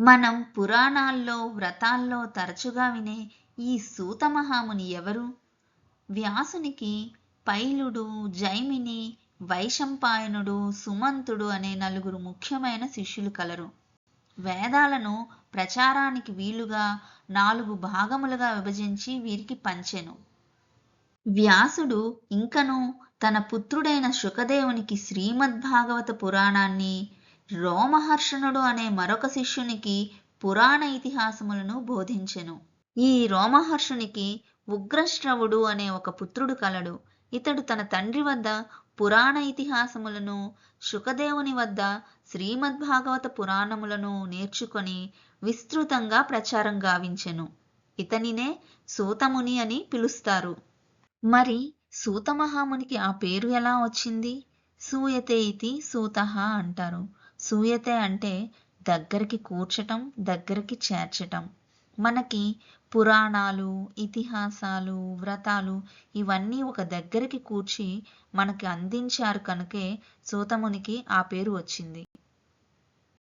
మనం పురాణాల్లో వ్రతాల్లో తరచుగా వినే ఈ సూత మహాముని ఎవరు? వ్యాసునికి పైలుడు జైమిని వైశంపాయనుడు సుమంతుడు అనే నలుగురు ముఖ్యమైన శిష్యులు కలరు. వేదాలను ప్రచారానికి వీలుగా నాలుగు భాగములుగా విభజించి వీరికి పంచెను. వ్యాసుడు ఇంకను తన పుత్రుడైన శుకదేవునికి శ్రీమద్భాగవత పురాణాన్ని రోమహర్షణుడు అనే మరొక శిష్యునికి పురాణ ఇతిహాసములను బోధించెను. ఈ రోమహర్షునికి ఉగ్రశ్రవుడు అనే ఒక పుత్రుడు కలడు. ఇతడు తన తండ్రి వద్ద పురాణ ఇతిహాసములను శుకదేవుని వద్ద శ్రీమద్భాగవత పురాణములను నేర్చుకొని విస్తృతంగా ప్రచారం గావించెను. ఇతనినే సూతముని అని పిలుస్తారు. మరి సూతమహామునికి ఆ పేరు ఎలా వచ్చింది? సూయతే ఇతి సూత అంటారు. సూయతే అంటే దగ్గరికి కూర్చటం దగ్గరికి చేర్చటం. మనకి పురాణాలు ఇతిహాసాలు వ్రతాలు ఇవన్నీ ఒక దగ్గరికి కూర్చి మనకి అందించారు కనుకే సూతమునికి ఆ పేరు వచ్చింది.